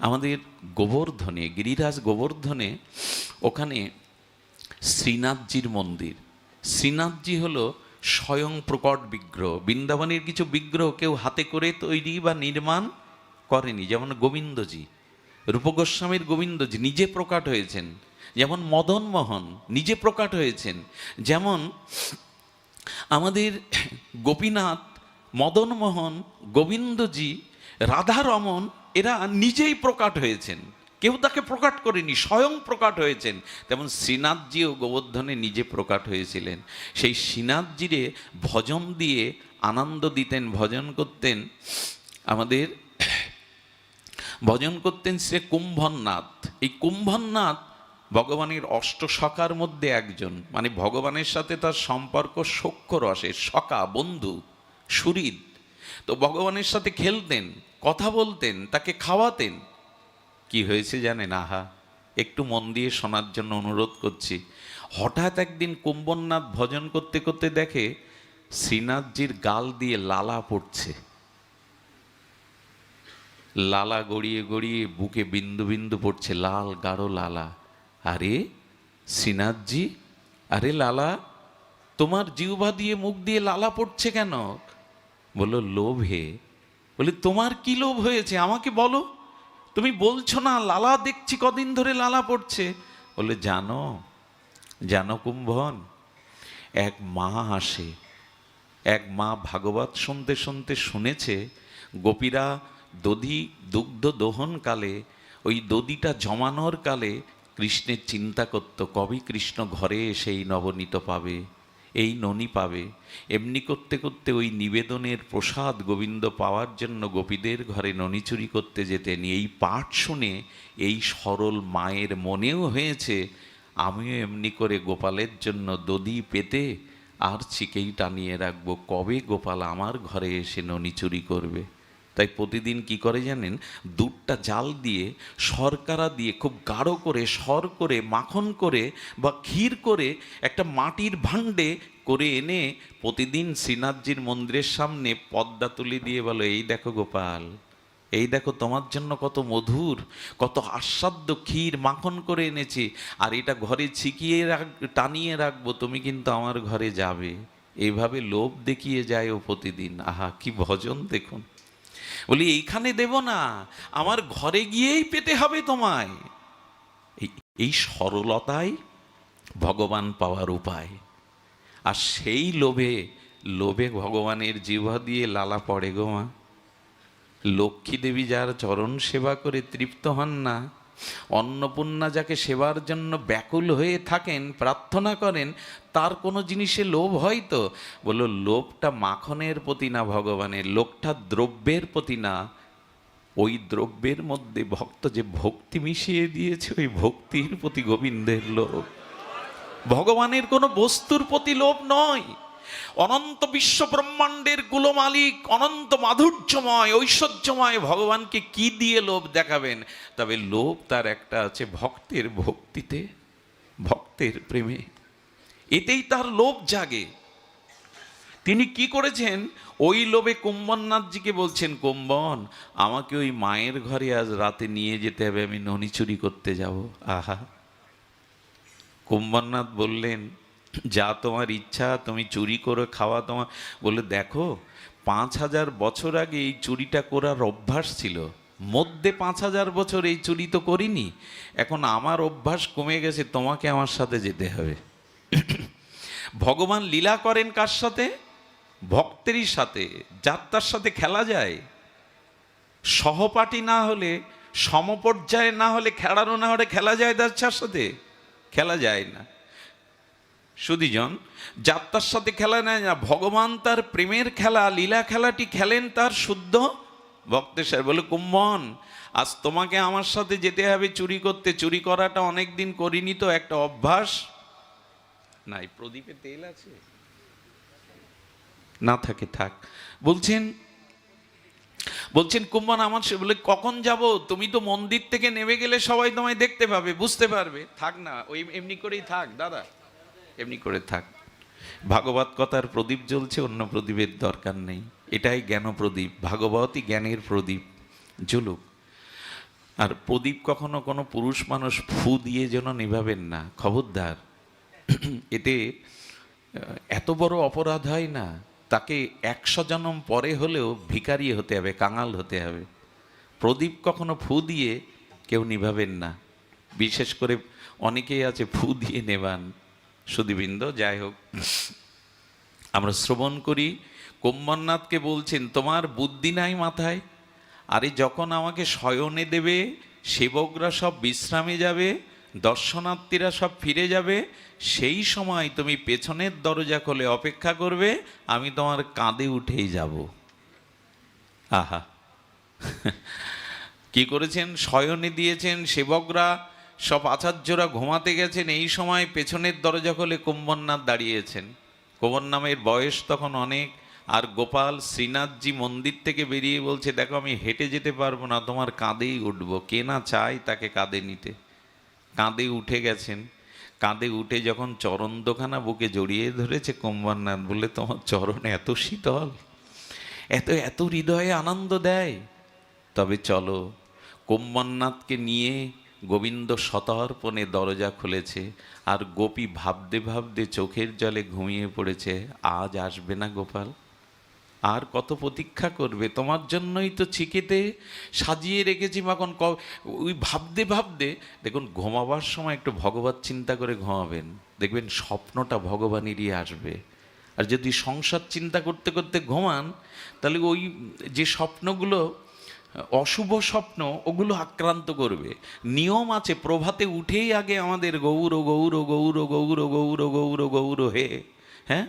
আমাদের গোবর্ধনে, গিরিরাজ গোবর্ধনে ওখানে শ্রীনাথজির মন্দির। শ্রীনাথজি হলো স্বয়ং প্রকট বিগ্রহ। বৃন্দাবনের কিছু বিগ্রহ কেউ হাতে করে তৈরি বা নির্মাণ করেনি, যেমন গোবিন্দজি। রূপগোস্বামীর গোবিন্দজি নিজে প্রকাট হয়েছেন। যেমন মদন মোহন নিজে প্রকাট হয়েছেন। যেমন আমাদের গোপীনাথ মদনমোহন গোবিন্দজি, রাধারমন এরা নিজেই প্রকাট হয়েছেন। কেউ তাকে প্রকাট করেনি, স্বয়ং প্রকাট হয়েছেন। তেমন শ্রীনাথজিও গোবর্ধনে নিজে প্রকাট হয়েছিলেন। সেই শ্রীনাথজিরে ভজন দিয়ে আনন্দ দিতেন, ভজন করতেন। আমাদের ভজন করতেন সে কুম্ভননাথ। এই কুম্ভননাথ ভগবানের অষ্ট সখার মধ্যে একজন। মানে ভগবানের সাথে তার সম্পর্ক সখ্য রসের সখা বন্ধু সুরিদ তো ভগবানের সাথে খেলতেন, কথা বলতেন, তাকে খাওয়াতেন। কি হয়েছে জানেন? আহা, একটু মন দিয়ে শোনার জন্য অনুরোধ করছি। হঠাৎ একদিন কুম্ভননাথ ভজন করতে করতে দেখে শ্রীনাথজির গাল দিয়ে লালা পড়ছে। লালা গড়িয়ে গড়িয়ে বুকে বিন্দু বিন্দু পড়ছে, লাল গাঢ় লালা। আরে, শ্রীনাথজি? আরে লালা, তোমার জিহ্বা দিয়ে মুখ দিয়ে লালা পড়ছে কেন? বলল, লোভে। বলি তোমার কি লোভ হয়েছে? আমাকে বলো। তুমি বলছো না, লালা দেখছি কদিন ধরে লালা পড়ছে। বলে জানো জানো কুম্ভন, এক মা আসে। এক মা ভাগবত শুনতে শুনতে শুনেছে, গোপীরা দধি দুগ্ধ দোহনকালে ওই দধিটা জমানোর কালে কৃষ্ণের চিন্তা করত, কবে কৃষ্ণ ঘরে এসে এই নবনীত পাবে? এই ননি পাবে। এমনি করতে করতে ওই নিবেদনের প্রসাদ গোবিন্দ পাওয়ার জন্য গোপীদের ঘরে ননি চুরি করতে যেতেন। এই পাঠ শুনে এই সরল মায়ের মনেও হয়েছে, আমিও এমনি করে গোপালের জন্য দদি পেতে আর চিকেই টানিয়ে রাখব। কবে গোপাল আমার ঘরে এসে ননি চুরি করবে? তাই প্রতিদিন কি করে জানেন? দুধটা জাল দিয়ে, শর্করা দিয়ে খুব গাঢ় করে, সর করে, মাখন করে বা ক্ষীর করে একটা মাটির ভাণ্ডে করে এনে প্রতিদিন শ্রীনাথজির মন্দিরের সামনে পদ্মা তুলি দিয়ে বলো, এই দেখো গোপাল, এই দেখো তোমার জন্য কত মধুর, কত আস্বাদ্য ক্ষীর মাখন করে এনেছি। আর এটা ঘরে ছিকিয়ে রাখ, টানিয়ে রাখব, তুমি কিন্তু আমার ঘরে যাবে। এভাবে লোভ দেখিয়ে যায় ও প্রতিদিন। আহা, কি ভজন দেখুন। বলি, এইখানে দেব না, আমার ঘরে গিয়েই পেতে হবে তোমায়। এই সরলতাই ভগবান পাওয়ার উপায়। আর সেই লোভে লোভে ভগবানের জিহ্বা দিয়ে লালা পড়ে গো মা। লক্ষ্মী দেবী যার চরণ সেবা করে তৃপ্ত হন না অন্নপূর্ণা যাকে সেবার জন্য ব্যাকুল হয়ে থাকেন, প্রার্থনা করেন, তার কোনো জিনিসে লোভ হয় তো? বলল, লোভটা মাখনের প্রতি না ভগবানের লোকটা দ্রব্যের প্রতি না। ওই দ্রব্যের মধ্যে ভক্ত যে ভক্তি মিশিয়ে দিয়েছে, ওই ভক্তির প্রতি গোবিন্দের লোভ। ভগবানের কোনো বস্তুর প্রতি লোভ নয়। অনন্ত বিশ্ব ব্রহ্মাণ্ডের কুলো মালিক অনন্ত মাধুর্যময়, ঐশ্বর্যময় ভগবানকে কি দিয়ে লোভ দেখাবেন? তবে লোভ তার একটা আছে ভক্তের ভক্তিতে, ভক্তের প্রেমে। এতেই তার লোভ জাগে। তিনি কি করেছেন? ওই লোভে কুম্বননাথজিকে বলছেন কুম্বন আমাকে ওই মায়ের ঘরে আজ রাতে নিয়ে যেতে হবে, আমি ননি চুরি করতে যাব। আহা। কুম্বরনাথ বললেন যা তোমার ইচ্ছা, তুমি চুরি করে খাওয়া তোমার। বলে দেখো, পাঁচ হাজার বছর আগে এই চুরিটা করার অভ্যাস ছিল। মধ্যে পাঁচ হাজার বছর এই চুরি তো করিনি। এখন আমার অভ্যাস কমে গেছে, তোমাকে আমার সাথে যেতে হবে। ভগবান লীলা করেন কার সাথে? ভক্তেরই সাথে। যাত্রার সাথে খেলা যায়। সহপাঠী না হলে, সমপর্যায়ে না হলে খেলানো না হলে খেলা যায় তার সাথে? খেলা যায় না। সুদীজন যাত্রার সাথে খেলা নেয় না, ভগবান তার প্রেমের খেলা, লীলা খেলাটি খেলেন তার শুদ্ধ ভক্তের সাথে। বলে, কুম্ভন, আজ তোমাকে আমার সাথে যেতে হবে, চুরি করতে। চুরি করাটা অনেক দিন করিনি তো, একটা অভ্যাস। নাই, প্রদীপে তেল আছে। না থাকে, থাক। বলছেন বলছেন, কুম্ভন, আমার সে বলে, কখন যাব? তুমি তো মন্দির থেকে নেমে গেলে সবাই তোমায় দেখতে পাবে, বুঝতে পারবে। থাক না, ওই এমনি করেই থাক, দাদা। এমনি করে থাক। ভাগবত কথার প্রদীপ জ্বলছে, অন্য প্রদীপের দরকার নেই। এটাই জ্ঞান প্রদীপ, ভাগবতই জ্ঞানের প্রদীপ। জ্বলুক আর প্রদীপ কখনো কোনো পুরুষ মানুষ ফু দিয়ে যেন নিভাবেন না। খবরদার। এতে এত বড় অপরাধ হয় না। তাকে একশো জনম পরে হলেও ভিখারি হতে হবে, কাঙাল হতে হবে। প্রদীপ কখনো ফু দিয়ে কেউ নিভাবেন না। বিশেষ করে অনেকেই আছে ফু দিয়ে নেবান। সুদীবৃন্দ, যাই হোক। আমরা শ্রবণ করি, কোম্বরনাথকে বলছেন, তোমার বুদ্ধি নাই মাথায়? আরে যখন আমাকে শয়নে দেবে, সেবকরা সব বিশ্রামে যাবে, দর্শনার্থীরা সব ফিরে যাবে, সেই সময় তুমি পেছনের দরজা খোলে অপেক্ষা করবে, আমি তোমার কাঁধে উঠেই যাব। আহা। কি করেছেন? শয়নে দিয়েছেন সেবকরা সব আচার্যরা ঘুমাতে গেছেন, এই সময় পেছনের দরজা খুলে কুম্ভনাথ দাঁড়িয়েছেন। কুম্ভন নামের বয়স তখন অনেক, আর গোপাল শ্রীনাথজি মন্দির থেকে বেরিয়ে বলছে, দেখো, আমি হেঁটে যেতে পারব না, তোমার কাঁধেই উঠবো। কে না চায় তাকে কাঁধে নিতে। কাঁধে উঠে গেছেন। কাঁধে উঠে যখন চরণ দোকানা বুকে জড়িয়ে ধরেছে কুম্ভনাথ বলে তোমার চরণ এত শীতল, এত এত হৃদয়ে আনন্দ দেয়। তবে চলো কোম্বরনাথকে নিয়ে গোবিন্দ শতর্পণে দরজা খুলেছে, আর গোপী ভাবতে ভাবতে চোখের জলে ঘুমিয়ে পড়েছে, আজ আসবে না গোপাল। আর কত প্রতীক্ষা করবে? তোমার জন্যই তো চিকেতে সাজিয়ে রেখেছি মাখন ক ওই ভাবতে ভাবতে, দেখুন, ঘুমাবার সময় একটু ভগবত চিন্তা করে ঘুমাবেন। দেখবেন স্বপ্নটা ভগবানেরই আসবে। আর যদি সংসার চিন্তা করতে করতে ঘুমান, তাহলে ওই যে স্বপ্নগুলো অশুভ স্বপ্ন, ওগুলো আক্রান্ত করবে। নিয়ম আছে, প্রভাতে উঠেই আগে আমাদের গৌর গৌর গৌর গৌর গৌর গৌর গৌর হে। হ্যাঁ?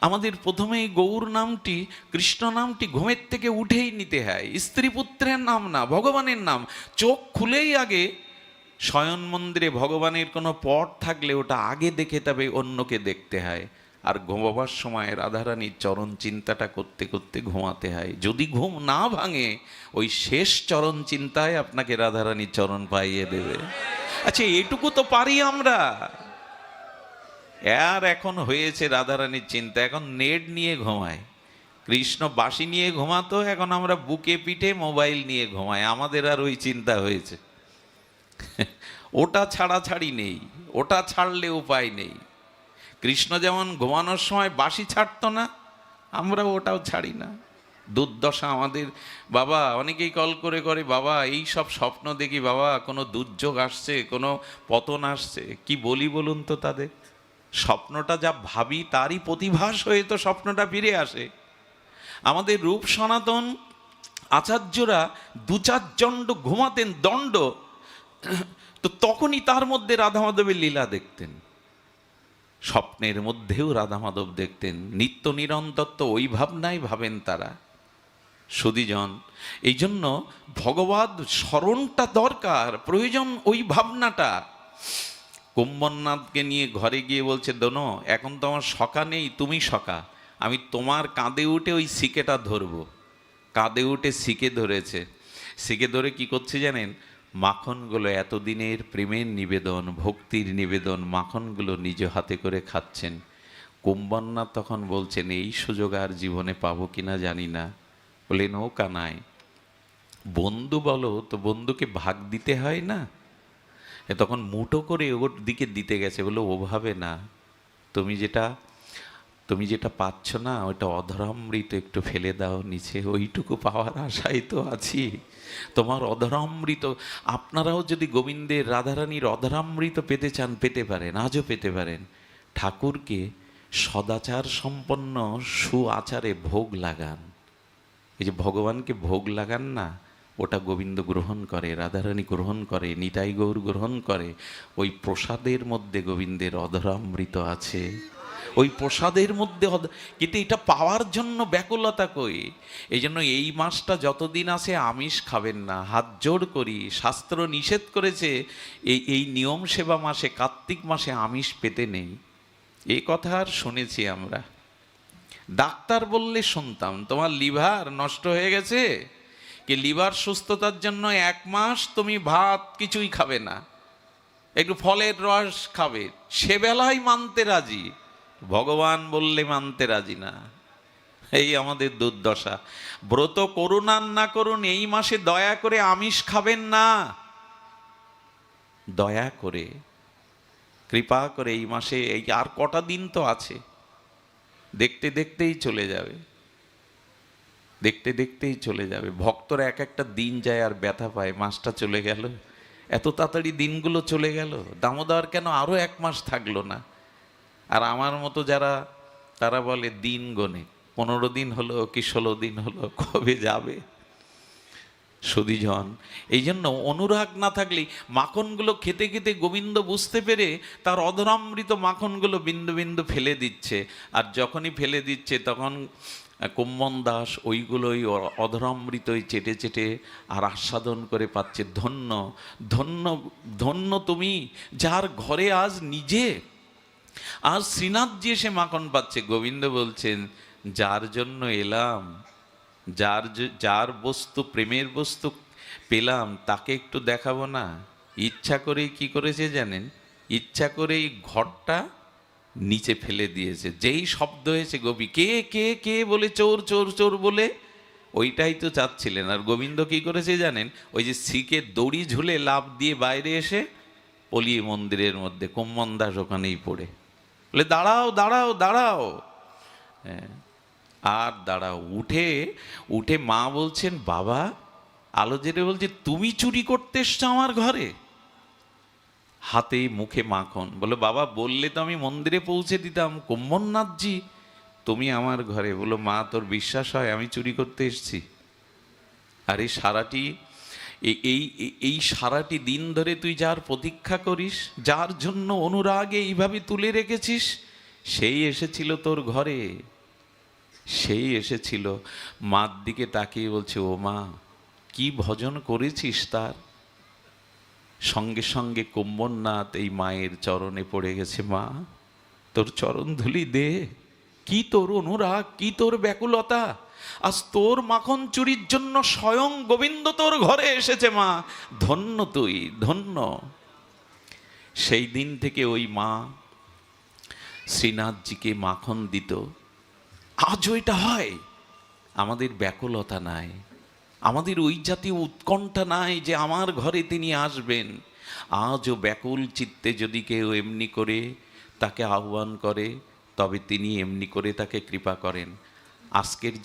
আমাদের প্রথমেই গৌর নামটি, কৃষ্ণ নামটি ঘুমের থেকে উঠেই নিতে হয়। স্ত্রী পুত্রের নাম না, ভগবানের নাম। চোখ খুলেই আগে শয়ন মন্দিরে ভগবানের কোনো পট থাকলে ওটা আগে দেখে তবে অন্যকে দেখতে হয়। আর ঘুমাবার সময় রাধারানীর চরণ চিন্তাটা করতে করতে ঘুমাতে হয়। যদি ঘুম না ভাঙে, ওই শেষ চরণ চিন্তায় আপনাকে রাধারানীর চরণ পাইয়ে দেবে। আচ্ছা এটুকু তো পারি আমরা। আর এখন হয়েছে রাধারানীর চিন্তা, এখন নেট নিয়ে ঘুমায়। কৃষ্ণ বাসি নিয়ে ঘুমাতো, এখন আমরা বুকে পিঠে মোবাইল নিয়ে ঘুমাই। আমাদের আর ওই চিন্তা হয়েছে। ওটা ছাড়া ছাড়ি নেই, ওটা ছাড়লে উপায় নেই। কৃষ্ণ যেমন ঘুমানোর সময় বাসি ছাড়তো না আমরা ওটাও ছাড়ি না। দুর্দশা আমাদের। বাবা, অনেকেই কল করে করে, বাবা, এই সব স্বপ্ন দেখি, বাবা, কোনো দুর্যোগ আসছে, কোনো পতন আসছে, কি বলি বলুন তো তাদের? স্বপ্নটা যা ভাবি, তারই প্রতিভাস হয়ে তো স্বপ্নটা ফিরে আসে। আমাদের রূপ সনাতন আচার্যরা দু চার দণ্ড ঘুমাতেন দণ্ড, তো তখনই তার মধ্যে রাধা মাধবের লীলা দেখতেন। স্বপ্নের মধ্যেও রাধা মাধব দেখতেন। নিত্য নিরন্তর তো ওই ভাবনাই ভাবেন তারা। সুদীজন এই জন্য ভগবত স্মরণটা দরকার, প্রয়োজন ওই ভাবনাটা। কুম্ভনাথকে নিয়ে ঘরে গিয়ে বলছে, দোনো, এখন তো আমার সকা নেই, তুমি সকা আমি তোমার কাঁধে উঠে ওই সিকেটা ধরবো। কাঁধে উঠে সিকে ধরেছে। সিকে ধরে কি করছে জানেন? মাখনগুলো এতদিনের প্রেমের নিবেদন, ভক্তির নিবেদন মাখনগুলো নিজ হাতে করে খাচ্ছেন। কুম্ভনাথ তখন বলছেন, এই সুযোগ আর জীবনে পাবো কিনা জানি না। বলে, নৌকা নাই। বন্ধু বলো তো, বন্ধুকে ভাগ দিতে হয় না? তখন মুঠো করে ওর দিকে দিতে গেছে, বলে, ওভাবে না। তুমি যেটা তুমি যেটা পাচ্ছ না, ওইটা অধরামৃত একটু ফেলে দাও নিচে, ওইটুকু পাওয়ার আশাই তো আছি। তোমার অধরামৃত, আপনারাও যদি গোবিন্দের রাধারানীর অধরামৃত পেতে চান, পেতে পারেন, আজও পেতে পারেন। ঠাকুরকে সদাচার সম্পন্ন সু আচারে ভোগ লাগান। এই যে ভগবানকে ভোগ লাগান না, ওটা গোবিন্দ গ্রহণ করে, রাধারানী গ্রহণ করে, নিতাই গৌর গ্রহণ করে, ওই প্রসাদের মধ্যে গোবিন্দের অধরামৃত আছে। ওই প্রসাদের মধ্যে কিন্তু এটা পাওয়ার জন্য ব্যাকুলতা কই? এই জন্য এই মাসটা যতদিন আছে আমিষ খাবেন না, হাত জোর করি, শাস্ত্র নিষেধ করেছে, এই এই নিয়ম সেবা মাসে, কার্তিক মাসে আমিষ পেতে নেই। এই কথা আর শুনেছি আমরা। ডাক্তার বললে শুনতাম, তোমার লিভার নষ্ট হয়ে গেছে? কি লিভার সুস্থতার জন্য এক মাস তুমি ভাত কিছুই খাবে না। একটু ফলের রস খাবে। সে বেলায় মানতে রাজি। ভগবান বললে মানতে রাজি না। এই আমাদের দুর্দশা। ব্রত করুন আর না করুন, এই মাসে দয়া করে আমিষ খাবেন না। দয়া করে, কৃপা করে এই মাসে, এই আর কটা দিন তো আছে। দেখতে দেখতেই চলে যাবে। দেখতে দেখতেই চলে যাবে। ভক্তরা এক একটা দিন যায় আর ব্যথা পায়। মাসটা চলে গেল। এত তাড়াতাড়ি দিনগুলো চলে গেল। দামোদর কেন আরও এক মাস থাকল না? আর আমার মতো যারা, তারা বলে দিন গনে। পনেরো দিন হলো কি ষোলো দিন হলো, কবে যাবে? সুদীজন এই জন্য অনুরাগ না থাকলেই মাখনগুলো খেতে খেতে গোবিন্দ বুঝতে পেরে তার অধরামৃত মাখনগুলো বিন্দু বিন্দু ফেলে দিচ্ছে। আর যখনই ফেলে দিচ্ছে, তখন কুম্বন দাস ওইগুলোই অধরামৃতই চেটে চেটে আর আস্বাদন করে পাচ্ছে ধন্য। ধন্য ধন্য তুমি, যার ঘরে আজ নিজে আজ শ্রীনাথজি এসে মাখন পাচ্ছে। গোবিন্দ বলছেন, যার জন্য এলাম, যার যার বস্তু, প্রেমের বস্তু পেলাম, তাকে একটু দেখাবো না। ইচ্ছা করেই কি করেছে জানেন? ইচ্ছা করেই ঘরটা নিচে ফেলে দিয়েছে। যেই শব্দ হয়েছে গোপী, কে কে কে? বলে, চোর চোর চোর বলে, ওইটাই তো চাচ্ছিলেন। আর গোবিন্দ কি করেছে জানেন? ওই যে শিকে দড়ি ঝুলে লাভ দিয়ে বাইরে এসে পলিয়ে মন্দিরের মধ্যে কুম্মন দাস ওখানেই পড়ে। বলে, দাঁড়াও দাঁড়াও দাঁড়াও। হ্যাঁ আর দাঁড়াও, উঠে উঠে মা বলছেন, বাবা, আলো জেরে বলছে, তুমি চুরি করতে এসছো আমার ঘরে? হাতে মুখে মাখন, বলে, বাবা, বললে তো আমি মন্দিরে পৌঁছে দিতাম। কুম্ভননাথজি তুমি আমার ঘরে। বলো, মা, তোর বিশ্বাস হয় আমি চুরি করতে এসেছি? আর এই সারাটি এই এই- সারাটি দিন ধরে তুই যার প্রতীক্ষা করিস, যার জন্য অনুরাগে এইভাবে তুলে রেখেছিস, সেই এসেছিল তোর ঘরে। সেই এসেছিল। মার দিকে তাকিয়ে বলছে, ও মা, কি ভজন করেছিস তার? সঙ্গে সঙ্গে কুম্ভনাথ এই মায়ের চরণে পড়ে গেছে, মা, তোর চরণ ধুলি দে। কি তোর অনুরাগ? কি তোর ব্যাকুলতা? আজ তোর মাখন চুরির জন্য স্বয়ং গোবিন্দ তোর ঘরে এসেছে, মা। ধন্য তুই, ধন্য। সেই দিন থেকে ওই মা শ্রীনাথজিকে মাখন দিত। আজও এটা হয়। আমাদের ব্যাকুলতা নাই। আমাদের ওই জাতীয় উৎকণ্ঠা নাই যে আমার ঘরে তিনি আসবেন। আজও ব্যাকুল চিত্তে যদি কেউ এমনি করে তাকে আহ্বান করে, তবে তিনি এমনি করে তাকে কৃপা করেন। আজকের